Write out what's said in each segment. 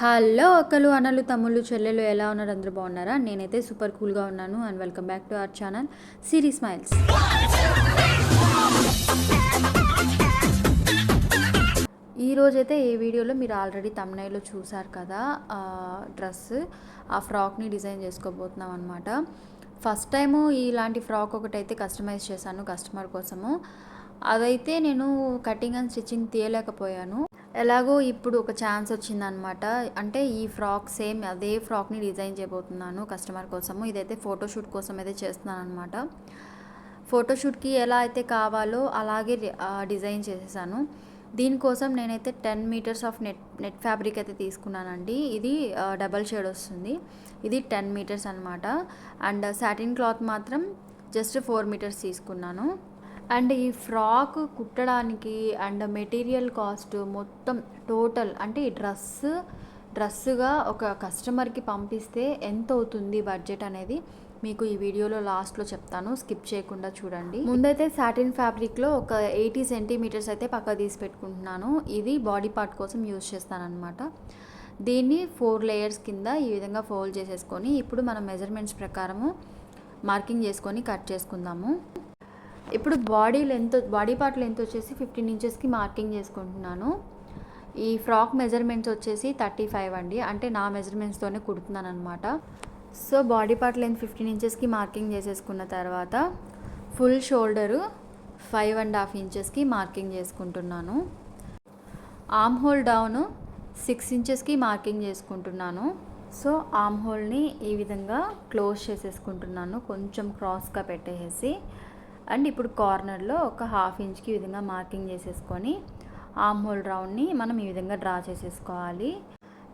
Hello అక్కలు అన్నలు తమ్ముళ్ళు చెల్లెలు ఎలా ఉన్నారు? అందరూ బాగున్నారా? నేనైతే సూపర్ కూల్గా ఉన్నాను and welcome back to our channel Siri smiles. ఈరోజైతే ఏ వీడియోలో మీరు ఆల్రెడీ తమ్నైలో చూసారు కదా డ్రెస్ ఆ ఫ్రాక్ని డిజైన్ చేసుకోబోతున్నాం అనమాట ఫస్ట్ టైము ఇలాంటి ఫ్రాక్ ఒకటైతే కస్టమైజ్ చేశాను కస్టమర్ కోసము. అదైతే నేను కటింగ్ అండ్ స్టిచ్చింగ్ తీయలేకపోయాను. ఎలాగో ఇప్పుడు ఒక ఛాన్స్ వచ్చిందనమాట అంటే ఈ ఫ్రాక్ సేమ్ అదే ఫ్రాక్ని డిజైన్ చేయబోతున్నాను కస్టమర్ కోసము. ఇదైతే ఫోటోషూట్ కోసం అయితే చేస్తున్నాను అనమాట ఫోటోషూట్కి ఎలా అయితే కావాలో అలాగే డిజైన్ చేసేసాను. దీనికోసం నేనైతే ten metres of net net fabric అయితే తీసుకున్నానండి. ఇది డబల్ షేడ్ వస్తుంది. ఇది టెన్ మీటర్స్ అనమాట అండ్ సాటిన్ క్లాత్ మాత్రం జస్ట్ ఫోర్ మీటర్స్ తీసుకున్నాను. అండ్ ఈ ఫ్రాక్ కుట్టడానికి అండ్ మెటీరియల్ కాస్ట్ మొత్తం టోటల్ అంటే ఈ డ్రెస్ డ్రెస్సుగా ఒక కస్టమర్కి పంపిస్తే ఎంత అవుతుంది బడ్జెట్ అనేది మీకు ఈ వీడియోలో లాస్ట్లో చెప్తాను. స్కిప్ చేయకుండా చూడండి. ముందైతే సాటిన్ ఫ్యాబ్రిక్లో ఒక ఎయిటీ సెంటీమీటర్స్ అయితే పక్క తీసి పెట్టుకుంటున్నాను. ఇది బాడీ పార్ట్ కోసం యూజ్ చేస్తానన్నమాట. దీన్ని ఫోర్ లేయర్స్ కింద ఈ విధంగా ఫోల్డ్ చేసేసుకొని ఇప్పుడు మనం మెజర్మెంట్స్ ప్రకారము మార్కింగ్ చేసుకొని కట్ చేసుకుందాము. ఇప్పుడు body length body part length వచ్చేసి ఫిఫ్టీన్ ఇంచెస్కి మార్కింగ్ చేసుకుంటున్నాను. ఈ ఫ్రాక్ మెజర్మెంట్స్ వచ్చేసి థర్టీ ఫైవ్ అండి. అంటే నా మెజర్మెంట్స్తోనే కుడుతున్నాను అనమాట so body part length fifteen ఇంచెస్కి మార్కింగ్ చేసేసుకున్న తర్వాత full shoulder five and half ఇంచెస్కి మార్కింగ్ చేసుకుంటున్నాను. ఆమ్ హోల్ డౌన్ సిక్స్ ఇంచెస్కి మార్కింగ్ చేసుకుంటున్నాను. సో ఆమ్ హోల్ని ఈ విధంగా క్లోజ్ చేసేసుకుంటున్నాను. కొంచెం క్రాస్గా పెట్టేసి అండ్ ఇప్పుడు కార్నర్లో ఒక హాఫ్ ఇంచ్కి విధంగా మార్కింగ్ చేసేసుకొని ఆమ్ హోల్ రౌండ్ని మనం ఈ విధంగా డ్రా చేసేసుకోవాలి.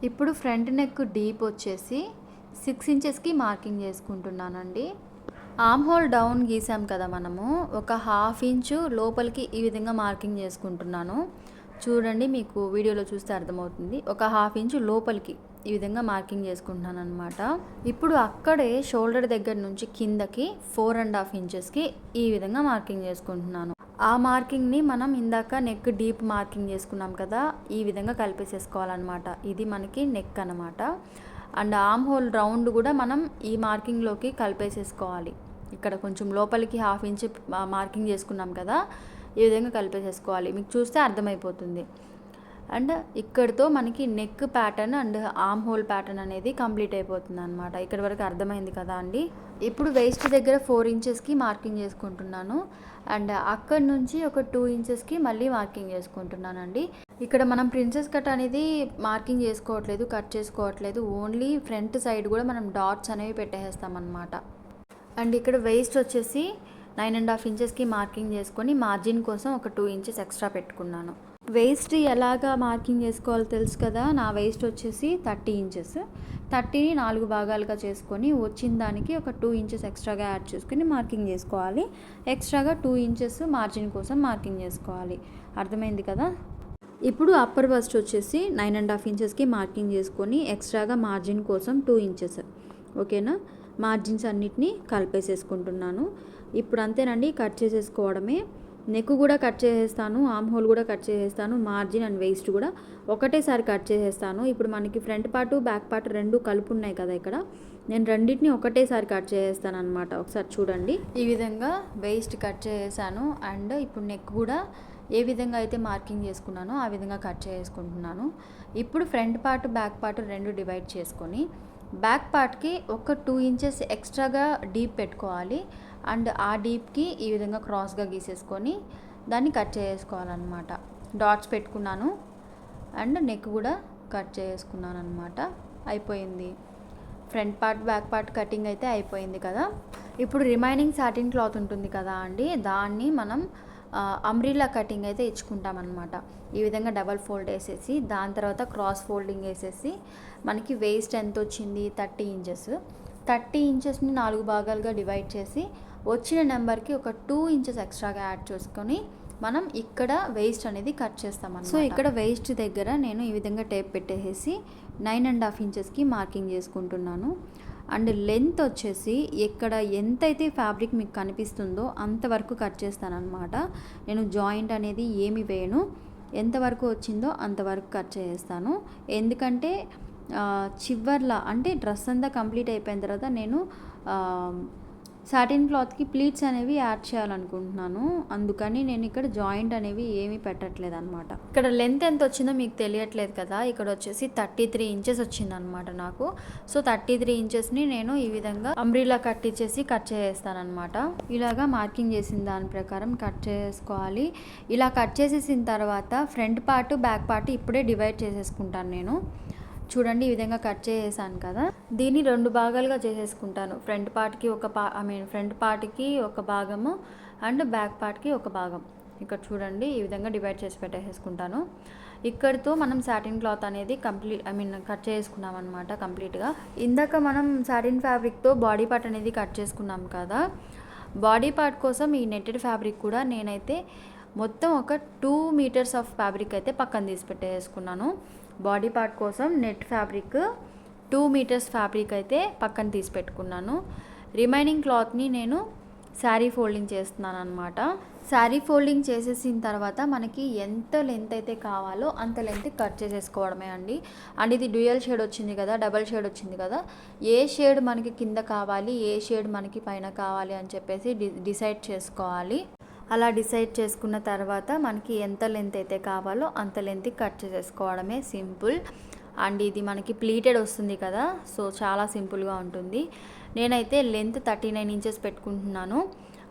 ఇప్పుడు ఫ్రంట్ నెక్ డీప్ వచ్చేసి సిక్స్ ఇంచెస్కి మార్కింగ్ చేసుకుంటున్నానండి. ఆమ్ హోల్ డౌన్ గీసాం కదా మనము ఒక హాఫ్ ఇంచు లోపలికి ఈ విధంగా మార్కింగ్ చేసుకుంటున్నాను. చూడండి మీకు వీడియోలో చూస్తే అర్థమవుతుంది. ఒక హాఫ్ ఇంచు లోపలికి ఈ విధంగా మార్కింగ్ చేసుకుంటున్నాను అనమాట ఇప్పుడు అక్కడే షోల్డర్ దగ్గర నుంచి కిందకి ఫోర్ అండ్ హాఫ్ ఇంచెస్కి ఈ విధంగా మార్కింగ్ చేసుకుంటున్నాను. ఆ మార్కింగ్ని మనం ఇందాక నెక్ డీప్ మార్కింగ్ చేసుకున్నాం కదా ఈ విధంగా కలిపేసేసుకోవాలన్నమాట. ఇది మనకి నెక్ అనమాట అండ్ ఆమ్ హోల్ రౌండ్ కూడా మనం ఈ మార్కింగ్లోకి కలిపేసేసుకోవాలి. ఇక్కడ కొంచెం లోపలికి హాఫ్ ఇంచ్ మార్కింగ్ చేసుకున్నాం కదా ఈ విధంగా కలిపేసేసుకోవాలి. మీకు చూస్తే అర్థమైపోతుంది. అండ్ ఇక్కడితో మనకి neck pattern and arm hole pattern అనేది కంప్లీట్ అయిపోతుంది అనమాట ఇక్కడ వరకు అర్థమైంది కదా అండి? ఇప్పుడు వేస్ట్ దగ్గర ఫోర్ ఇంచెస్కి మార్కింగ్ చేసుకుంటున్నాను. అండ్ అక్కడ నుంచి ఒక టూ ఇంచెస్కి మళ్ళీ మార్కింగ్ చేసుకుంటున్నానండి. ఇక్కడ మనం ప్రిన్సెస్ కట్ అనేది మార్కింగ్ చేసుకోవట్లేదు కట్ చేసుకోవట్లేదు. ఓన్లీ ఫ్రంట్ సైడ్ కూడా మనం డాట్స్ అనేవి పెట్టేస్తామనమాట అండ్ ఇక్కడ వేస్ట్ వచ్చేసి నైన్ అండ్ హాఫ్ ఇంచెస్కి మార్కింగ్ చేసుకొని మార్జిన్ కోసం ఒక టూ ఇంచెస్ ఎక్స్ట్రా పెట్టుకున్నాను. వేస్ట్ ఎలాగా మార్కింగ్ చేసుకోవాలో తెలుసు కదా? నా వేస్ట్ వచ్చేసి థర్టీ ఇంచెస్ థర్టీని నాలుగు భాగాలుగా చేసుకొని వచ్చిన దానికి ఒక టూ ఇంచెస్ ఎక్స్ట్రాగా యాడ్ చేసుకుని మార్కింగ్ చేసుకోవాలి. ఎక్స్ట్రాగా టూ ఇంచెస్ మార్జిన్ కోసం మార్కింగ్ చేసుకోవాలి. అర్థమైంది కదా? ఇప్పుడు అప్పర్ బస్ట్ వచ్చేసి నైన్ అండ్ హాఫ్ ఇంచెస్కి మార్కింగ్ చేసుకొని ఎక్స్ట్రాగా మార్జిన్ కోసం టూ ఇంచెస్ ఓకేనా మార్జిన్స్ అన్నిటినీ కలిపేసేసుకుంటున్నాను. ఇప్పుడు అంతేనండి కట్ చేసేసుకోవడమే. నెక్ కూడా కట్ చేసేస్తాను ఆమ్ హోల్ కూడా కట్ చేసేస్తాను మార్జిన్ అండ్ వేస్ట్ కూడా ఒకటేసారి కట్ చేసేస్తాను. ఇప్పుడు మనకి ఫ్రంట్ పార్ట్ బ్యాక్ పార్ట్ రెండు కలుపు ఉన్నాయి కదా ఇక్కడ. నేను రెండింటిని ఒకటేసారి కట్ చేసేస్తాను అనమాట ఒకసారి చూడండి. ఈ విధంగా వేస్ట్ కట్ చేసేసాను అండ్ ఇప్పుడు నెక్ కూడా ఏ విధంగా అయితే మార్కింగ్ చేసుకున్నానో ఆ విధంగా కట్ చేసుకుంటున్నాను. ఇప్పుడు ఫ్రంట్ పార్ట్ బ్యాక్ పార్ట్ రెండు డివైడ్ చేసుకొని బ్యాక్ పార్ట్కి ఒక టూ ఇంచెస్ ఎక్స్ట్రాగా డీప్ పెట్టుకోవాలి. అండ్ ఆ డీప్కి ఈ విధంగా క్రాస్గా గీసేసుకొని దాన్ని కట్ చేసుకోవాలన్నమాట. డాట్స్ పెట్టుకున్నాను. అండ్ నెక్ కూడా కట్ చేసుకున్నాను అనమాట అయిపోయింది. Front part back part cutting అయితే అయిపోయింది కదా. ఇప్పుడు రిమైనింగ్ సాటిన్ క్లాత్ ఉంటుంది కదా అండి దాన్ని మనం అమ్రిలా కటింగ్ అయితే ఇచ్చుకుంటాం అనమాట ఈ విధంగా డబల్ ఫోల్డ్ వేసేసి దాని తర్వాత క్రాస్ ఫోల్డింగ్ వేసేసి మనకి వేస్ట్ ఎంత వచ్చింది? Thirty inches. థర్టీ ఇంచెస్ని నాలుగు భాగాలుగా డివైడ్ చేసి వచ్చిన నెంబర్కి ఒక టూ ఇంచెస్ ఎక్స్ట్రాగా యాడ్ చేసుకొని మనం ఇక్కడ వేస్ట్ అనేది కట్ చేస్తాం సో ఇక్కడ వేస్ట్ దగ్గర నేను ఈ విధంగా టేప్ పెట్టేసి నైన్ అండ్ హాఫ్ ఇంచెస్కి మార్కింగ్ చేసుకుంటున్నాను. అండ్ లెంత్ వచ్చేసి ఎక్కడ ఎంతైతే ఫ్యాబ్రిక్ మీకు కనిపిస్తుందో అంతవరకు కట్ చేస్తాను నేను జాయింట్ అనేది ఏమి వేయను. ఎంతవరకు వచ్చిందో అంతవరకు కట్ చేస్తాను ఎందుకంటే చివర్లా అంటే డ్రెస్ అంతా కంప్లీట్ అయిపోయిన తర్వాత నేను సాటిన్ క్లాత్కి ప్లీట్స్ అనేవి యాడ్ చేయాలనుకుంటున్నాను. అందుకని నేను ఇక్కడ జాయింట్ అనేవి ఏమీ పెట్టట్లేదు అనమాట ఇక్కడ లెంత్ ఎంత వచ్చిందో మీకు తెలియట్లేదు కదా. ఇక్కడ వచ్చేసి థర్టీ త్రీ ఇంచెస్ వచ్చిందనమాట నాకు. సో థర్టీ త్రీ ఇంచెస్ని నేను ఈ విధంగా అంబ్రిలా కట్ ఇచ్చేసి కట్ చేసేస్తానమాట ఇలాగా మార్కింగ్ చేసిన దాని ప్రకారం కట్ చేసుకోవాలి. ఇలా కట్ చేసేసిన తర్వాత ఫ్రంట్ పార్ట్ బ్యాక్ పార్ట్ ఇప్పుడే డివైడ్ చేసేసుకుంటాను నేను. చూడండి ఈ విధంగా కట్ చేసేసాను కదా. దీన్ని రెండు భాగాలుగా చేసేసుకుంటాను. ఫ్రంట్ పార్ట్కి ఒక పా ఐ మీన్ ఫ్రంట్ పార్ట్కి ఒక భాగము అండ్ బ్యాక్ పార్ట్కి ఒక భాగం. ఇక్కడ చూడండి ఈ విధంగా డివైడ్ చేసి పెట్టేసుకుంటాను ఇక్కడితో మనం సాటిన్ క్లాత్ అనేది కంప్లీట్ ఐ మీన్ కట్ చేసుకున్నాం అనమాట కంప్లీట్గా. ఇందాక మనం సాటిన్ ఫ్యాబ్రిక్తో బాడీ పార్ట్ అనేది కట్ చేసుకున్నాం కదా. బాడీ పార్ట్ కోసం ఈ నెట్టెడ్ ఫ్యాబ్రిక్ కూడా నేనైతే మొత్తం ఒక టూ మీటర్స్ ఆఫ్ ఫ్యాబ్రిక్ అయితే పక్కన తీసి పెట్టేసుకున్నాను. బాడీ పార్ట్ కోసం net fabric two metres fabric అయితే పక్కన తీసి పెట్టుకున్నాను. రిమైనింగ్ క్లాత్ని నేను శారీ ఫోల్డింగ్ చేస్తున్నాను అనమాట శారీ ఫోల్డింగ్ చేసేసిన తర్వాత మనకి ఎంత లెంత్ అయితే కావాలో అంత లెంత్ కట్ చేసేసుకోవడమే అండి. అండ్ ఇది డ్యూయల్ షేడ్ వచ్చింది కదా డబల్ షేడ్ వచ్చింది కదా ఏ షేడ్ మనకి కింద కావాలి ఏ షేడ్ మనకి పైన కావాలి అని చెప్పేసి డి డిసైడ్ చేసుకోవాలి. అలా డిసైడ్ చేసుకున్న తర్వాత మనకి ఎంత లెంత్ అయితే కావాలో అంత లెంత్ కట్ చేసేసుకోవడమే సింపుల్. అండ్ ఇది మనకి ప్లీటెడ్ వస్తుంది కదా సో చాలా సింపుల్గా ఉంటుంది. నేనైతే లెంత్ థర్టీ నైన్ ఇంచెస్ పెట్టుకుంటున్నాను.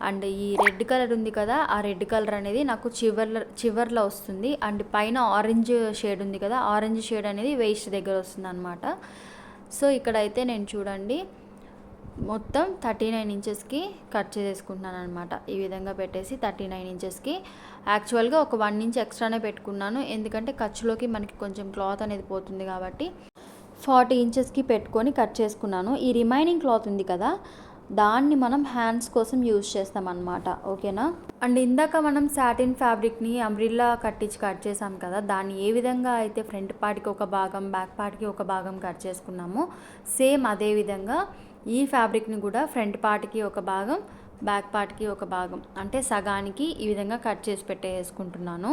అండ్ ఈ రెడ్ కలర్ ఉంది కదా ఆ రెడ్ కలర్ అనేది నాకు చివర్ల చివర్లో వస్తుంది. అండ్ పైన ఆరెంజ్ షేడ్ ఉంది కదా ఆరెంజ్ షేడ్ అనేది వేస్ట్ దగ్గర వస్తుంది అనమాట సో ఇక్కడైతే నేను చూడండి మొత్తం థర్టీ నైన్ ఇంచెస్కి కట్ చేసేసుకుంటున్నాను అనమాట ఈ విధంగా పెట్టేసి థర్టీ నైన్ ఇంచెస్కి. యాక్చువల్గా ఒక వన్ ఇంచ్ ఎక్స్ట్రానే పెట్టుకున్నాను. ఎందుకంటే ఖర్చులోకి మనకి కొంచెం క్లాత్ అనేది పోతుంది కాబట్టి ఫార్టీ ఇంచెస్కి పెట్టుకొని కట్ చేసుకున్నాను. ఈ రిమైనింగ్ క్లాత్ ఉంది కదా దాన్ని మనం హ్యాండ్స్ కోసం యూజ్ చేస్తామన్నమాట. ఓకేనా? అండ్ ఇందాక మనం సాటిన్ ఫ్యాబ్రిక్ని అంబ్రిల్లా కట్టించి కట్ చేసాం కదా దాన్ని ఏ విధంగా అయితే ఫ్రంట్ పార్ట్కి ఒక భాగం బ్యాక్ పార్ట్కి ఒక భాగం కట్ చేసుకున్నామో సేమ్ అదే విధంగా ఈ ఫ్యాబ్రిక్ని కూడా ఫ్రంట్ పార్ట్కి ఒక భాగం బ్యాక్ పార్ట్కి ఒక భాగం అంటే సగానికి ఈ విధంగా కట్ చేసి పెట్టేసుకుంటున్నాను.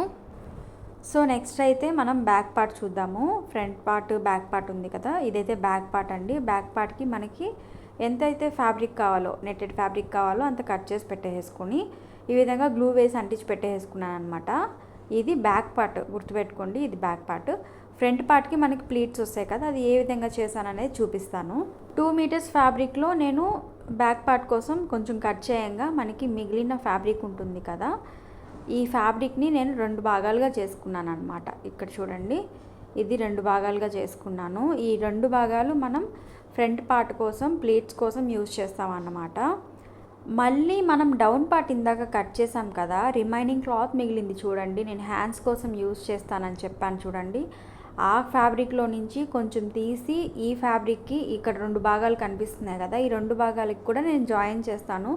సో నెక్స్ట్ అయితే మనం బ్యాక్ పార్ట్ చూద్దాము. ఫ్రంట్ పార్ట్ బ్యాక్ పార్ట్ ఉంది కదా? ఇదైతే బ్యాక్ పార్ట్ అండి. బ్యాక్ పార్ట్కి మనకి ఎంతైతే ఫ్యాబ్రిక్ కావాలో నెట్టెడ్ ఫ్యాబ్రిక్ కావాలో అంత కట్ చేసి పెట్టేసుకొని ఈ విధంగా గ్లూ వేసి అంటించి పెట్టేసుకున్నాను అనమాట ఇది బ్యాక్ పార్ట్ గుర్తుపెట్టుకోండి. ఇది బ్యాక్ పార్ట్. ఫ్రంట్ పార్ట్కి మనకి ప్లీట్స్ వస్తాయి కదా అది ఏ విధంగా చేశాను అనేది చూపిస్తాను. టూ మీటర్స్ ఫ్యాబ్రిక్లో నేను బ్యాక్ పార్ట్ కోసం కొంచెం కట్ చేయంగా మనకి మిగిలిన ఫ్యాబ్రిక్ ఉంటుంది కదా ఈ ఫ్యాబ్రిక్ని నేను రెండు భాగాలుగా చేసుకున్నాను అనమాట ఇక్కడ చూడండి ఇది రెండు భాగాలుగా చేసుకున్నాను. ఈ రెండు భాగాలు మనం ఫ్రంట్ పార్ట్ కోసం ప్లేట్స్ కోసం యూజ్ చేస్తాం అన్నమాట మళ్ళీ మనం డౌన్ పార్ట్ ఇందాక కట్ చేసాం కదా రిమైనింగ్ క్లాత్ మిగిలింది చూడండి నేను హ్యాండ్స్ కోసం యూజ్ చేస్తానని చెప్పాను చూడండి. ఆ ఫ్యాబ్రిక్లో నుంచి కొంచెం తీసి ఈ ఫ్యాబ్రిక్కి ఇక్కడ రెండు భాగాలు కనిపిస్తున్నాయి కదా ఈ రెండు భాగాలకి కూడా నేను జాయిన్ చేస్తాను.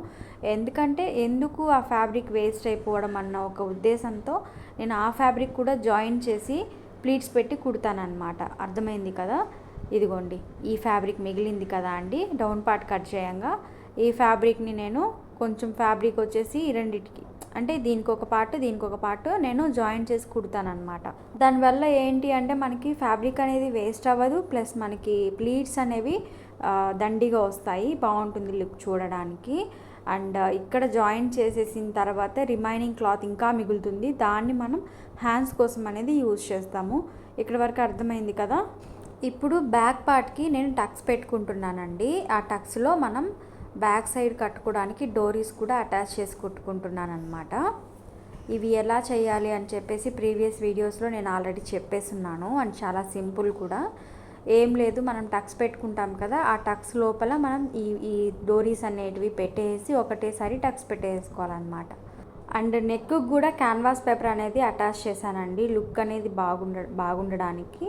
ఎందుకంటే ఎందుకు ఆ ఫ్యాబ్రిక్ వేస్ట్ అయిపోవడం అన్న ఒక ఉద్దేశంతో నేను ఆ ఫ్యాబ్రిక్ కూడా జాయిన్ చేసి ప్లీట్స్ పెట్టి కుడతానమాట అర్థమైంది కదా? ఇదిగోండి ఈ ఫ్యాబ్రిక్ మిగిలింది కదా అండి డౌన్ పార్ట్ కట్ చేయంగా. ఈ ఫ్యాబ్రిక్ని నేను కొంచెం ఫ్యాబ్రిక్ వచ్చేసి ఈ రెండిటికి అంటే దీనికి ఒక పార్ట్ దీనికి ఒక పార్ట్ నేను జాయిన్ చేసి కుడతానమాట దానివల్ల ఏంటి అంటే మనకి ఫ్యాబ్రిక్ అనేది వేస్ట్ అవ్వదు ప్లస్ మనకి ప్లీట్స్ అనేవి దండిగా వస్తాయి బాగుంటుంది లుక్ చూడడానికి. అండ్ ఇక్కడ జాయిన్ చేసేసిన తర్వాత రిమైనింగ్ క్లాత్ ఇంకా మిగులుతుంది. దాన్ని మనం హ్యాండ్స్ కోసం అనేది యూజ్ చేస్తాము. ఇక్కడ వరకు అర్థమైంది కదా? ఇప్పుడు బ్యాక్ పార్ట్కి నేను టక్స్ పెట్టుకుంటున్నానండి. ఆ టక్స్లో మనం బ్యాక్ సైడ్ కట్టుకోవడానికి డోరీస్ కూడా అటాచ్ చేసి కుట్టుకుంటున్నాను అనమాట ఇవి ఎలా చేయాలి అని చెప్పేసి ప్రీవియస్ వీడియోస్లో నేను ఆల్రెడీ చెప్పేస్తున్నాను అండ్ చాలా సింపుల్ కూడా. ఏం లేదు మనం టక్స్ పెట్టుకుంటాం కదా ఆ టక్స్ లోపల మనం ఈ ఈ డోరీస్ అనేటివి పెట్టేసి ఒకటేసారి టక్స్ పెట్టేసుకోవాలన్నమాట. అండ్ నెక్కు కూడా క్యాన్వాస్ పేపర్ అనేది అటాచ్ చేశానండి. లుక్ అనేది బాగుండ బాగుండడానికి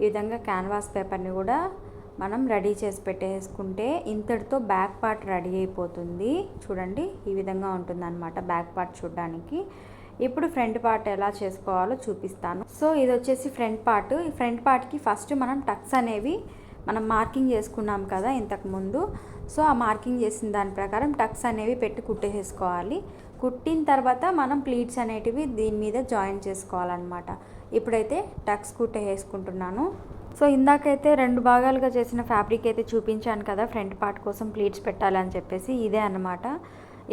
ఈ విధంగా క్యాన్వాస్ పేపర్ని కూడా మనం రెడీ చేసి పెట్టేసుకుంటే ఇంతటితో బ్యాక్ పార్ట్ రెడీ అయిపోతుంది. చూడండి ఈ విధంగా ఉంటుందన్నమాట బ్యాక్ పార్ట్ చూడడానికి. ఇప్పుడు ఫ్రంట్ పార్ట్ ఎలా చేసుకోవాలో చూపిస్తాను. సో ఇది వచ్చేసి ఫ్రంట్ పార్ట్. ఈ ఫ్రంట్ పార్ట్కి ఫస్ట్ మనం టక్స్ అనేవి మనం మార్కింగ్ చేసుకున్నాం కదా ఇంతకుముందు సో ఆ మార్కింగ్ చేసిన దాని ప్రకారం టక్స్ అనేవి పెట్టి కుట్టేసుకోవాలి కుట్టిన తర్వాత మనం ప్లీట్స్ అనేటివి దీని మీద జాయిన్ చేసుకోవాలన్నమాట. ఇప్పుడైతే టక్స్ కుట్టేసుకుంటున్నాను. సో ఇందాకైతే రెండు భాగాలుగా చేసిన ఫ్యాబ్రిక్ అయితే చూపించాను కదా ఫ్రంట్ పార్ట్ కోసం ప్లీట్స్ పెట్టాలని చెప్పేసి ఇదే అన్నమాట.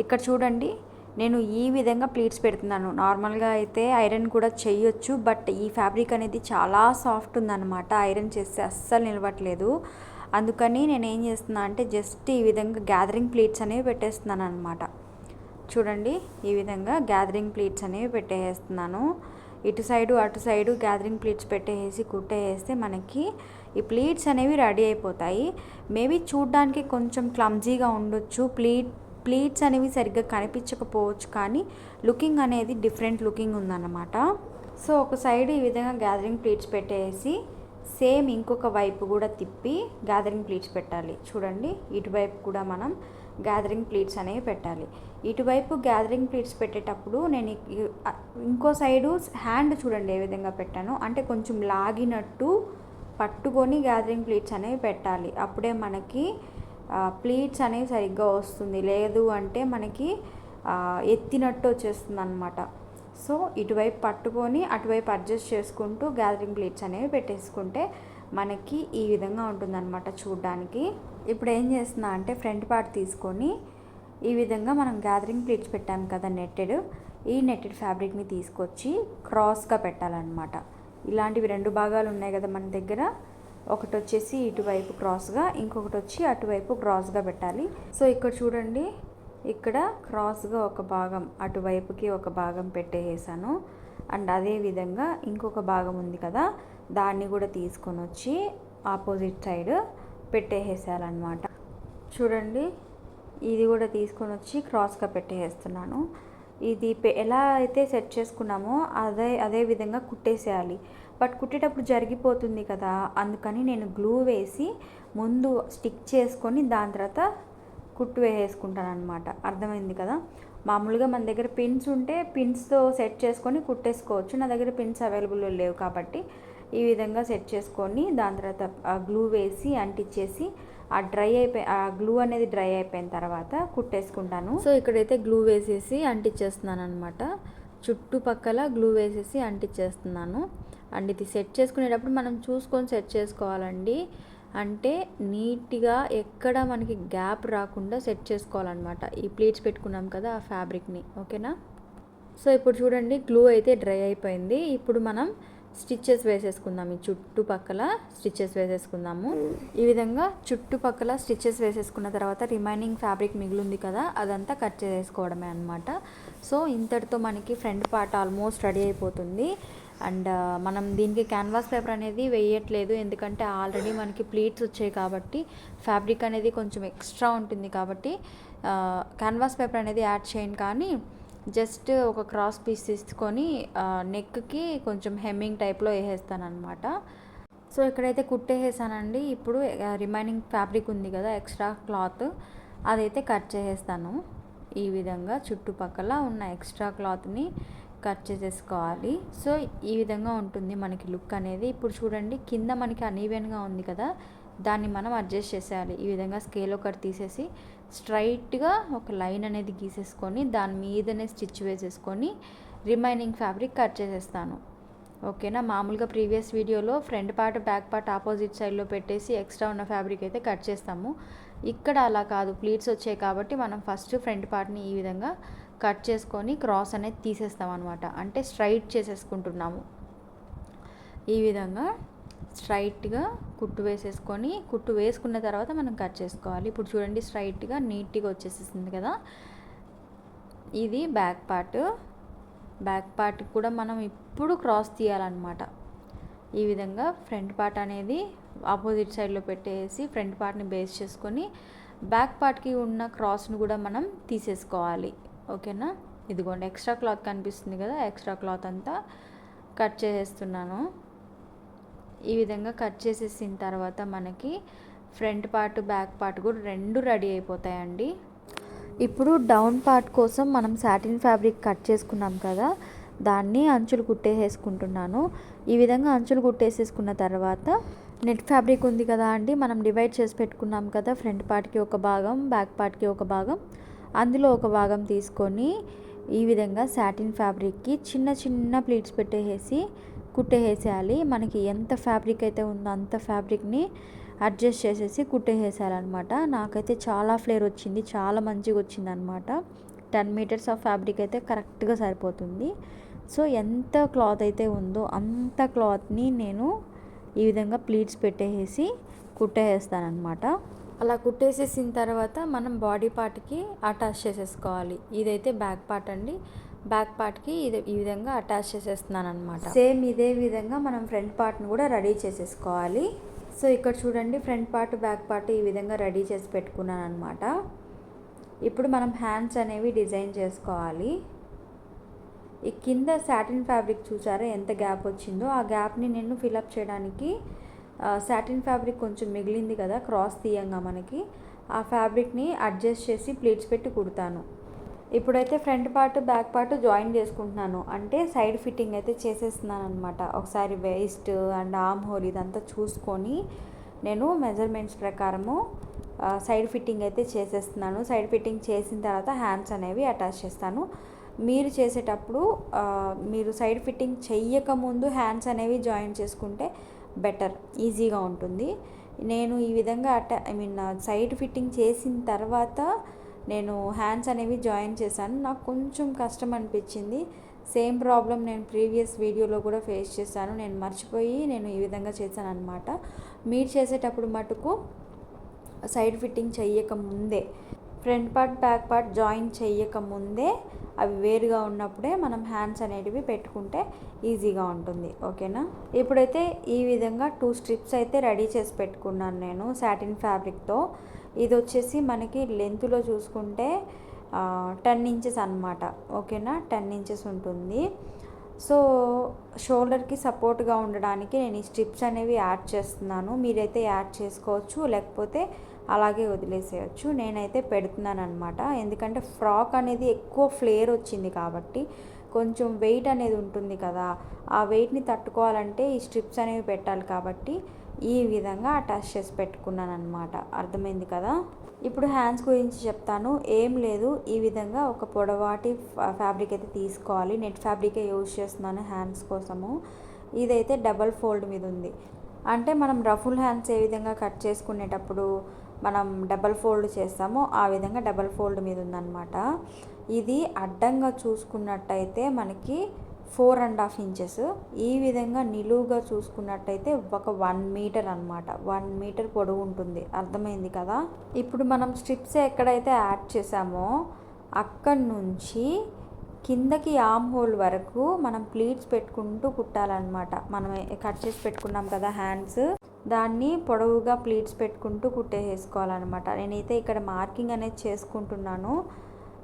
ఇక్కడ చూడండి నేను ఈ విధంగా ప్లీట్స్ పెడుతున్నాను. నార్మల్గా అయితే ఐరన్ కూడా చేయొచ్చు బట్ ఈ ఫ్యాబ్రిక్ అనేది చాలా సాఫ్ట్ ఉందన్నమాట. ఐరన్ చేస్తే అస్సలు నిలవట్లేదు అందుకని నేను ఏం చేస్తున్నా అంటే జస్ట్ ఈ విధంగా గ్యాదరింగ్ ప్లీట్స్ అనేవి పెట్టేస్తున్నాను అనమాట చూడండి ఈ విధంగా గ్యాదరింగ్ ప్లీట్స్ అనేవి పెట్టేస్తున్నాను. ఇటు సైడు అటు సైడు గ్యాదరింగ్ ప్లీట్స్ పెట్టేసి కుట్టేస్తే మనకి ఈ ప్లీట్స్ అనేవి రెడీ అయిపోతాయి. మేబీ చూడ్డానికి కొంచెం క్లమ్జీగా ఉండొచ్చు. ప్లీట్ ప్లీట్స్ అనేవి సరిగ్గా కనిపించకపోవచ్చు కానీ లుకింగ్ అనేది డిఫరెంట్ లుకింగ్ ఉందన్నమాట. సో ఒక సైడ్ ఈ విధంగా గ్యాదరింగ్ ప్లీట్స్ పెట్టేసి సేమ్ ఇంకొక వైపు కూడా తిప్పి గ్యాదరింగ్ ప్లీట్స్ పెట్టాలి. చూడండి ఇటువైపు కూడా మనం గ్యాదరింగ్ ప్లీట్స్ అనేవి పెట్టాలి. ఇటువైపు గ్యాదరింగ్ ప్లీట్స్ పెట్టేటప్పుడు నేను ఇంకో సైడు హ్యాండ్ చూడండి ఏ విధంగా పెట్టాను. అంటే కొంచెం లాగినట్టు పట్టుకొని గ్యాదరింగ్ ప్లీట్స్ అనేవి పెట్టాలి. అప్పుడే మనకి ప్లీట్స్ అనేవి సరిగ్గా వస్తుంది. లేదు అంటే మనకి ఎత్తినట్టు వచ్చేస్తుంది అనమాట సో ఇటువైపు పట్టుకొని అటువైపు అడ్జస్ట్ చేసుకుంటూ గ్యాదరింగ్ ప్లేట్స్ అనేవి పెట్టేసుకుంటే మనకి ఈ విధంగా ఉంటుందన్నమాట చూడడానికి. ఇప్పుడు ఏం చేస్తున్నా అంటే ఫ్రంట్ పార్ట్ తీసుకొని ఈ విధంగా మనం గ్యాదరింగ్ ప్లేట్స్ పెట్టాం కదా నెట్టెడ్ ఈ నెట్టెడ్ ఫ్యాబ్రిక్ని తీసుకొచ్చి క్రాస్గా పెట్టాలన్నమాట. ఇలాంటివి రెండు భాగాలు ఉన్నాయి కదా మన దగ్గర. ఒకటి వచ్చేసి ఇటువైపు క్రాస్గా ఇంకొకటి వచ్చి అటువైపు క్రాస్గా పెట్టాలి. సో ఇక్కడ చూడండి ఇక్కడ క్రాస్గా ఒక భాగం అటువైపుకి ఒక భాగం పెట్టేసాను అండ్ అదే విధంగా ఇంకొక భాగం ఉంది కదా దాన్ని కూడా తీసుకొని వచ్చి ఆపోజిట్ సైడ్ పెట్టేసేయాలన్నమాట చూడండి ఇది కూడా తీసుకొని వచ్చి క్రాస్గా పెట్టేస్తున్నాను. ఇది పె- ఎలా అయితే సెట్ చేసుకున్నామో అదే అదే విధంగా కుట్టేసేయాలి. బట్ కుట్టేటప్పుడు జరిగిపోతుంది కదా అందుకని నేను గ్లూ వేసి ముందు స్టిక్ చేసుకొని దాని తర్వాత కుట్టు వేసేసుకుంటాను అనమాట అర్థమైంది కదా? మామూలుగా మన దగ్గర పిన్స్ ఉంటే పిన్స్తో సెట్ చేసుకొని కుట్టేసుకోవచ్చు. నా దగ్గర పిన్స్ అవైలబుల్ లేవు కాబట్టి. ఈ విధంగా సెట్ చేసుకొని దాని తర్వాత గ్లూ వేసి అంటించేసి ఆ డ్రై అయిపోయి ఆ గ్లూ అనేది డ్రై అయిపోయిన తర్వాత కుట్టేసుకుంటాను. సో ఇక్కడైతే గ్లూ వేసేసి అంటించేస్తున్నాను అనమాట చుట్టుపక్కల గ్లూ వేసేసి అంటించేస్తున్నాను అండ్ ఇది సెట్ చేసుకునేటప్పుడు మనం చూసుకొని సెట్ చేసుకోవాలండి. అంటే నీట్గా ఎక్కడ మనకి గ్యాప్ రాకుండా సెట్ చేసుకోవాలన్నమాట. ఈ ప్లేట్స్ పెట్టుకున్నాం కదా ఆ ఫ్యాబ్రిక్ని ఓకేనా? సో ఇప్పుడు చూడండి గ్లూ అయితే డ్రై అయిపోయింది. ఇప్పుడు మనం స్టిచ్చెస్ వేసేసుకుందాం. ఈ చుట్టుపక్కల స్టిచ్చెస్ వేసేసుకుందాము. ఈ విధంగా చుట్టుపక్కల స్టిచ్చెస్ వేసేసుకున్న తర్వాత రిమైనింగ్ ఫ్యాబ్రిక్ మిగిలింది కదా అదంతా కట్ చేసేసుకోవడమే అనమాట సో ఇంతటితో మనకి ఫ్రంట్ పార్ట్ ఆల్మోస్ట్ రెడీ అయిపోతుంది. అండ్ మనం దీనికి క్యాన్వాస్ పేపర్ అనేది వేయట్లేదు. ఎందుకంటే ఆల్రెడీ మనకి ప్లీట్స్ వచ్చాయి కాబట్టి ఫ్యాబ్రిక్ అనేది కొంచెం ఎక్స్ట్రా ఉంటుంది కాబట్టి క్యాన్వాస్ పేపర్ అనేది యాడ్ చేయండి. కానీ జస్ట్ ఒక క్రాస్ పీస్ తీసుకొని నెక్కి కొంచెం హెమ్మింగ్ టైప్లో వేసేస్తాను అనమాట సో ఇక్కడైతే కుట్టేసేసానండి ఇప్పుడు రిమైనింగ్ ఫ్యాబ్రిక్ ఉంది కదా ఎక్స్ట్రా క్లాత్ అదైతే కట్ చేసేస్తాను. ఈ విధంగా చుట్టుపక్కల ఉన్న ఎక్స్ట్రా క్లాత్ని కట్ చేసేసుకోవాలి. సో ఈ విధంగా ఉంటుంది మనకి లుక్ అనేది. ఇప్పుడు చూడండి కింద మనకి అనీవెన్గా ఉంది కదా దాన్ని మనం అడ్జస్ట్ చేసేయాలి. ఈ విధంగా స్కేల్ ఒకటి తీసేసి స్ట్రైట్గా ఒక లైన్ అనేది గీసేసుకొని దాని మీదనే స్టిచ్ వేసేసుకొని రిమైనింగ్ ఫ్యాబ్రిక్ కట్ చేసేస్తాను. ఓకేనా? మామూలుగా ప్రీవియస్ వీడియోలో front part back part opposite సైడ్లో పెట్టేసి ఎక్స్ట్రా ఉన్న ఫ్యాబ్రిక్ అయితే కట్ చేస్తాము. ఇక్కడ అలా కాదు. ప్లీట్స్ వచ్చాయి కాబట్టి మనం ఫస్ట్ ఫ్రంట్ పార్ట్ని ఈ విధంగా కట్ చేసుకొని క్రాస్ అనేది తీసేస్తాం అనమాట అంటే స్ట్రైట్ చేసేసుకుంటున్నాము. ఈ విధంగా స్ట్రైట్గా కుట్టు వేసేసుకొని కుట్టు వేసుకున్న తర్వాత మనం కట్ చేసుకోవాలి. ఇప్పుడు చూడండి స్ట్రైట్గా నీట్గా వచ్చేసేసింది కదా. ఇది బ్యాక్ పార్ట్. బ్యాక్ పార్ట్ కూడా మనం ఇప్పుడు క్రాస్ తీయాలన్నమాట. ఈ విధంగా ఫ్రంట్ పార్ట్ అనేది ఆపోజిట్ సైడ్లో పెట్టేసి ఫ్రంట్ పార్ట్ని బేస్ చేసుకొని బ్యాక్ పార్ట్కి ఉన్న క్రాస్ను కూడా మనం తీసేసుకోవాలి. ఓకేనా? ఇదిగోండి ఎక్స్ట్రా క్లాత్ కనిపిస్తుంది కదా ఎక్స్ట్రా క్లాత్ అంతా కట్ చేసేస్తున్నాను. ఈ విధంగా కట్ చేసేసిన తర్వాత మనకి ఫ్రంట్ పార్ట్ బ్యాక్ పార్ట్ కూడా రెండు రెడీ అయిపోతాయండి. ఇప్పుడు డౌన్ పార్ట్ కోసం మనం సాటిన్ ఫ్యాబ్రిక్ కట్ చేసుకున్నాం కదా దాన్ని అంచులు కుట్టేసేసుకుంటున్నాను. ఈ విధంగా అంచులు కుట్టేసేసుకున్న తర్వాత నెట్ ఫ్యాబ్రిక్ ఉంది కదా అండి మనం డివైడ్ చేసి పెట్టుకున్నాం కదా ఫ్రంట్ పార్ట్కి ఒక భాగం బ్యాక్ పార్ట్కి ఒక భాగం అందులో ఒక భాగం తీసుకొని ఈ విధంగా సాటిన్ ఫ్యాబ్రిక్కి చిన్న చిన్న ప్లీట్స్ పెట్టేసి కుట్టేసేయాలి. మనకి ఎంత ఫ్యాబ్రిక్ అయితే ఉందో అంత ఫ్యాబ్రిక్ని అడ్జస్ట్ చేసేసి కుట్టేసేయాలన్నమాట. నాకైతే చాలా ఫ్లేర్ వచ్చింది. చాలా మంచిగా వచ్చింది అనమాట టెన్ మీటర్స్ ఆఫ్ ఫ్యాబ్రిక్ అయితే కరెక్ట్గా సరిపోతుంది. సో ఎంత క్లాత్ అయితే ఉందో అంత క్లాత్ని నేను ఈ విధంగా ప్లీట్స్ పెట్టేసి కుట్టేస్తానమాట అలా కుట్టేసేసిన తర్వాత మనం బాడీ పార్ట్కి అటాచ్ చేసేసుకోవాలి. ఇదైతే బ్యాక్ పార్ట్ అండి. బ్యాక్ పార్ట్కి ఇది ఈ విధంగా అటాచ్ చేసేస్తున్నాను అనమాట సేమ్ ఇదే విధంగా మనం ఫ్రంట్ పార్ట్ని కూడా రెడీ చేసేసుకోవాలి. సో ఇక్కడ చూడండి ఫ్రంట్ పార్ట్ బ్యాక్ పార్ట్ ఈ విధంగా రెడీ చేసి పెట్టుకున్నాను అనమాట ఇప్పుడు మనం హ్యాండ్స్ అనేవి డిజైన్ చేసుకోవాలి. ఈ కింద సాటిన్ ఫ్యాబ్రిక్ చూసారా ఎంత గ్యాప్ వచ్చిందో? ఆ గ్యాప్ని నేను ఫిలప్ చేయడానికి సాటిన్ ఫ్యాబ్రిక్ కొంచెం మిగిలింది కదా క్రాస్ తీయంగా మనకి. ఆ ఫ్యాబ్రిక్ని అడ్జస్ట్ చేసి ప్లీట్స్ పెట్టి కుడతాను. ఇప్పుడైతే front part back part join చేసుకుంటున్నాను. అంటే సైడ్ ఫిట్టింగ్ అయితే చేసేస్తున్నాను అనమాట ఒకసారి వేస్ట్ అండ్ ఆమ్ హోల్ ఇదంతా చూసుకొని నేను మెజర్మెంట్స్ ప్రకారము సైడ్ ఫిట్టింగ్ అయితే చేసేస్తున్నాను. సైడ్ ఫిట్టింగ్ చేసిన తర్వాత హ్యాండ్స్ అనేవి అటాచ్ చేస్తాను. మీరు చేసేటప్పుడు మీరు సైడ్ ఫిట్టింగ్ చెయ్యకముందు హ్యాండ్స్ అనేవి జాయిన్ చేసుకుంటే బెటర్ ఈజీగా ఉంటుంది. నేను ఈ విధంగా అటా ఐ మీన్ సైడ్ ఫిట్టింగ్ చేసిన తర్వాత నేను హ్యాండ్స్ అనేవి జాయిన్ చేశాను. నాకు కొంచెం కష్టం అనిపించింది. సేమ్ ప్రాబ్లం నేను ప్రీవియస్ వీడియోలో కూడా ఫేస్ చేశాను. నేను మర్చిపోయి నేను ఈ విధంగా చేశాను అనమాట మీరు చేసేటప్పుడు మటుకు సైడ్ ఫిట్టింగ్ చెయ్యక ముందే front part back part join చెయ్యక ముందే అవి వేరుగా ఉన్నప్పుడే మనం హ్యాండ్స్ అనేటివి పెట్టుకుంటే ఈజీగా ఉంటుంది. ఓకేనా ఇప్పుడైతే ఈ విధంగా టూ స్ట్రిప్స్ అయితే రెడీ చేసి పెట్టుకున్నాను నేను సాటిన్ ఫ్యాబ్రిక్తో ఇది వచ్చేసి మనకి లెంత్లో చూసుకుంటే టెన్ ఇంచెస్ అనమాట ఓకేనా? టెన్ ఇంచెస్ ఉంటుంది. సో షోల్డర్కి సపోర్ట్గా ఉండడానికి నేను ఈ స్ట్రిప్స్ అనేవి యాడ్ చేస్తున్నాను. మీరైతే యాడ్ చేసుకోవచ్చు లేకపోతే అలాగే వదిలేసేయచ్చు. నేనైతే పెడుతున్నాను అనమాట ఎందుకంటే ఫ్రాక్ అనేది ఎక్కువ ఫ్లేర్ వచ్చింది కాబట్టి కొంచెం వెయిట్ అనేది ఉంటుంది కదా ఆ వెయిట్ని తట్టుకోవాలంటే ఈ స్ట్రిప్స్ అనేవి పెట్టాలి కాబట్టి ఈ విధంగా అటాచ్ చేసి పెట్టుకున్నాను అనమాట అర్థమైంది కదా? ఇప్పుడు హ్యాండ్స్ గురించి చెప్తాను. ఏం లేదు. ఈ విధంగా ఒక పొడవాటి ఫ్యాబ్రిక్ అయితే తీసుకోవాలి. నెట్ ఫ్యాబ్రికే యూజ్ చేస్తున్నాను హ్యాండ్స్ కోసము. ఇదైతే డబల్ ఫోల్డ్ మీద ఉంది. అంటే మనం రఫుల్ హ్యాండ్స్ ఏ విధంగా కట్ చేసుకునేటప్పుడు మనం డబల్ ఫోల్డ్ చేస్తామో ఆ విధంగా డబల్ ఫోల్డ్ మీద ఉందన్నమాట. ఇది అడ్డంగా చూసుకున్నట్టయితే మనకి ఫోర్ అండ్ హాఫ్ ఇంచెస్. ఈ విధంగా నిలువుగా చూసుకున్నట్టయితే ఒక వన్ మీటర్ అనమాట వన్ మీటర్ పొడవు ఉంటుంది. అర్థమైంది కదా? ఇప్పుడు మనం స్ట్రిప్స్ ఎక్కడైతే యాడ్ చేసామో అక్కడి నుంచి కిందకి ఆమ్ హోల్ వరకు మనం ప్లీట్స్ పెట్టుకుంటూ కుట్టాలన్నమాట. మనం కట్ చేసి పెట్టుకున్నాం కదా హ్యాండ్స్ దాన్ని పొడవుగా ప్లీట్స్ పెట్టుకుంటూ కుట్టేసుకోవాలన్నమాట నేనైతే ఇక్కడ మార్కింగ్ అనేది చేసుకుంటున్నాను.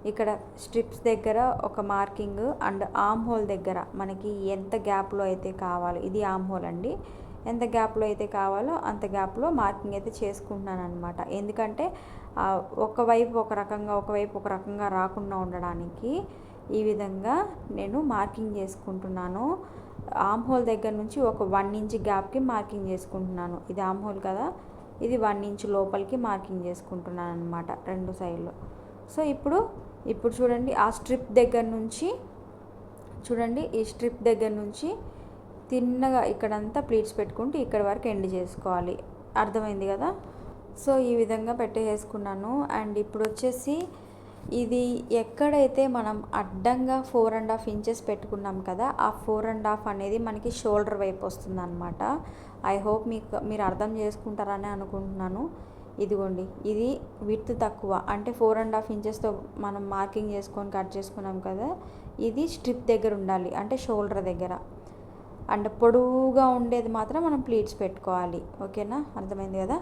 ఇక్కడ స్ట్రిప్స్ దగ్గర ఒక మార్కింగ్ అండ్ ఆమ్ హోల్ దగ్గర మనకి ఎంత గ్యాప్లో అయితే కావాలో ఇది ఆమ్ హోల్ అండి. ఎంత గ్యాప్లో అయితే కావాలో అంత గ్యాప్లో మార్కింగ్ అయితే చేసుకుంటున్నాను అనమాట ఎందుకంటే ఒకవైపు ఒక రకంగా ఒకవైపు ఒక రకంగా రాకుండా ఉండడానికి ఈ విధంగా నేను మార్కింగ్ చేసుకుంటున్నాను. ఆమ్ హోల్ దగ్గర నుంచి ఒక వన్ ఇంచ్ గ్యాప్కి మార్కింగ్ చేసుకుంటున్నాను. ఇది ఆమ్ హోల్ కదా ఇది వన్ ఇంచ్ లోపలికి మార్కింగ్ చేసుకుంటున్నాను అనమాట రెండు సైడ్లో. సో ఇప్పుడు ఇప్పుడు చూడండి ఆ స్ట్రిప్ దగ్గర నుంచి చూడండి ఈ స్ట్రిప్ దగ్గర నుంచి తిన్నగా ఇక్కడంతా ప్లీట్స్ పెట్టుకుంటూ ఇక్కడ వరకు ఎండ్ చేసుకోవాలి. అర్థమైంది కదా? సో ఈ విధంగా పెట్టేసుకున్నాను. అండ్ ఇప్పుడు వచ్చేసి ఇది ఎక్కడైతే మనం అడ్డంగా ఫోర్ అండ్ హాఫ్ ఇంచెస్ పెట్టుకున్నాం కదా ఆ ఫోర్ అండ్ హాఫ్ అనేది మనకి షోల్డర్ వైపు వస్తుంది అనమాట ఐ హోప్ మీకు మీరు అర్థం చేసుకుంటారని అనుకుంటున్నాను. ఇదిగోండి ఇది విత్ తక్కువ. అంటే ఫోర్ అండ్ హాఫ్ ఇంచెస్తో మనం మార్కింగ్ చేసుకొని కట్ చేసుకున్నాం కదా ఇది స్ట్రిప్ దగ్గర ఉండాలి అంటే షోల్డర్ దగ్గర. అండ్ పొడవుగా ఉండేది మాత్రం మనం ప్లీట్స్ పెట్టుకోవాలి. ఓకేనా అర్థమైంది కదా?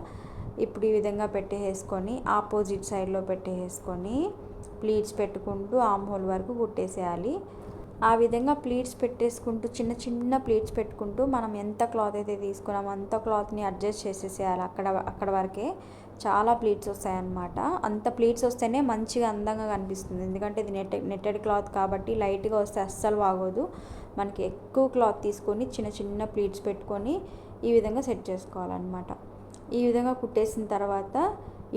ఇప్పుడు ఈ విధంగా పెట్టేసుకొని ఆపోజిట్ సైడ్లో పెట్టేసుకొని ప్లీట్స్ పెట్టుకుంటూ ఆమ్ హోల్ వరకు కుట్టేసేయాలి. ఆ విధంగా ప్లీట్స్ పెట్టేసుకుంటూ చిన్న చిన్న ప్లీట్స్ పెట్టుకుంటూ మనం ఎంత క్లాత్ అయితే తీసుకున్నామో అంత క్లాత్ని అడ్జస్ట్ చేసేసేయాలి. అక్కడ అక్కడ వరకే చాలా ప్లీట్స్ వస్తాయన్నమాట. అంత ప్లీట్స్ వస్తేనే మంచిగా అందంగా కనిపిస్తుంది. ఎందుకంటే ఇది నెట్ నెట్టెడ్ క్లాత్ కాబట్టి లైట్గా వస్తే అస్సలు బాగోదు. మనకి ఎక్కువ క్లాత్ తీసుకొని చిన్న చిన్న ప్లీట్స్ పెట్టుకొని ఈ విధంగా సెట్ చేసుకోవాలన్నమాట. ఈ విధంగా కుట్టేసిన తర్వాత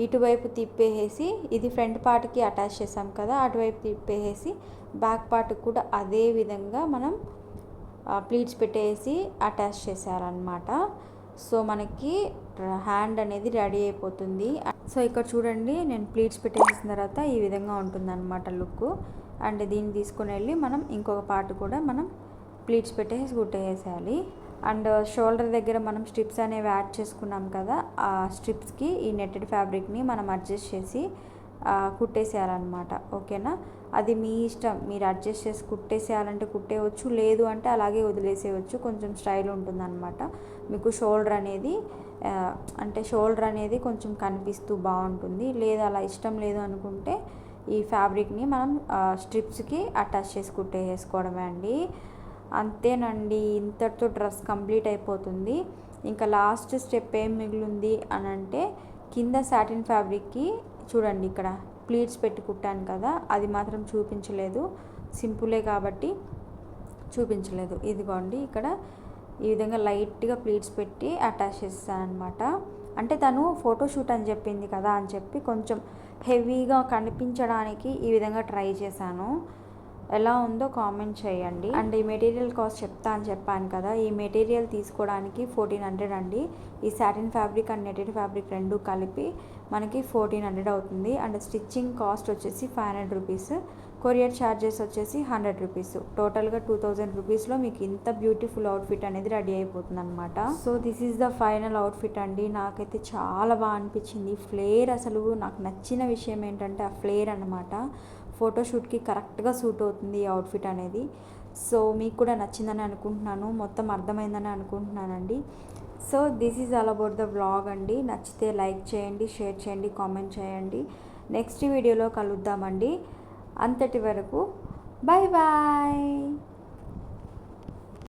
ఇటువైపు తిప్పేసి ఇది ఫ్రంట్ పార్ట్కి అటాచ్ చేసాం కదా అటువైపు తిప్పేసి బ్యాక్ పార్ట్ కూడా అదే విధంగా మనం ప్లీట్స్ పెట్టేసి అటాచ్ చేశారనమాట సో మనకి హ్యాండ్ అనేది రెడీ అయిపోతుంది. సో ఇక్కడ చూడండి నేను ప్లీట్స్ పెట్టేసిన తర్వాత ఈ విధంగా ఉంటుందన్నమాట లుక్. అండ్ దీన్ని తీసుకొని వెళ్ళి మనం ఇంకొక పార్ట్ కూడా మనం ప్లీట్స్ పెట్టేసి కుట్టేసేయాలి. అండ్ షోల్డర్ దగ్గర మనం స్ట్రిప్స్ అనేవి యాడ్ చేసుకున్నాం కదా ఆ స్ట్రిప్స్కి ఈ నెట్టెడ్ ఫ్యాబ్రిక్ని మనం అడ్జస్ట్ చేసి కుట్టేసేయాలన్నమాట. ఓకేనా? అది మీ ఇష్టం మీరు అడ్జస్ట్ చేసి కుట్టేసేయాలంటే కుట్టేయవచ్చు లేదు అంటే అలాగే వదిలేసేయచ్చు. కొంచెం స్టైల్ ఉంటుందన్నమాట. మీకు షోల్డర్ అనేది అంటే షోల్డర్ అనేది కొంచెం కనిపిస్తూ బాగుంటుంది. లేదు అలా ఇష్టం లేదు అనుకుంటే ఈ ఫ్యాబ్రిక్ని మనం స్ట్రిప్స్కి అటాచ్ చేసి కుట్టేసుకోవడమే అండి. అంతేనండి ఇంతటితో డ్రెస్ కంప్లీట్ అయిపోతుంది. ఇంకా లాస్ట్ స్టెప్ ఏం మిగిలింది అని అంటే కింద సాటిన్ ఫ్యాబ్రిక్కి చూడండి ఇక్కడ ప్లీట్స్ పెట్టి కుట్టాను కదా అది మాత్రం చూపించలేదు. సింపులే కాబట్టి చూపించలేదు. ఇదిగోండి ఇక్కడ ఈ విధంగా లైట్గా ప్లీట్స్ పెట్టి అటాచ్ చేస్తాను అనమాట అంటే తను ఫోటోషూట్ అని చెప్పింది కదా అని చెప్పి కొంచెం హెవీగా కనిపించడానికి ఈ విధంగా ట్రై చేశాను. ఎలా ఉందో కామెంట్ చేయండి. అండ్ ఈ మెటీరియల్ కాస్ట్ చెప్తా అని చెప్పాను కదా ఈ మెటీరియల్ తీసుకోవడానికి ఫోర్టీన్ హండ్రెడ్ అండి. ఈ satin fabric and netted fabric రెండు కలిపి మనకి ఫోర్టీన్ హండ్రెడ్ అవుతుంది. అండ్ స్టిచ్చింగ్ కాస్ట్ వచ్చేసి five hundred rupees courier charges వచ్చేసి హండ్రెడ్ రూపీస్. టోటల్గా టూ థౌజండ్ రూపీస్లో మీకు ఇంత బ్యూటిఫుల్ అవుట్ఫిట్ అనేది రెడీ అయిపోతుంది అనమాట so this is the final outfit అండి. నాకైతే చాలా బాగా అనిపించింది. ఫ్లేర్ అసలు నాకు నచ్చిన విషయం ఏంటంటే ఆ ఫ్లేర్ అనమాట ఫోటోషూట్కి కరెక్ట్గా సూట్ అవుతుంది ఈ అవుట్ఫిట్ అనేది. సో మీకు కూడా నచ్చిందని అనుకుంటున్నాను. మొత్తం అర్థమైందని అనుకుంటున్నానండి. So this is all about the vlog అండి. నచ్చితే లైక్ చేయండి షేర్ చేయండి కామెంట్ చేయండి. నెక్స్ట్ వీడియోలో కలుద్దామండి. అంతటి వరకు బాయ్ బాయ్.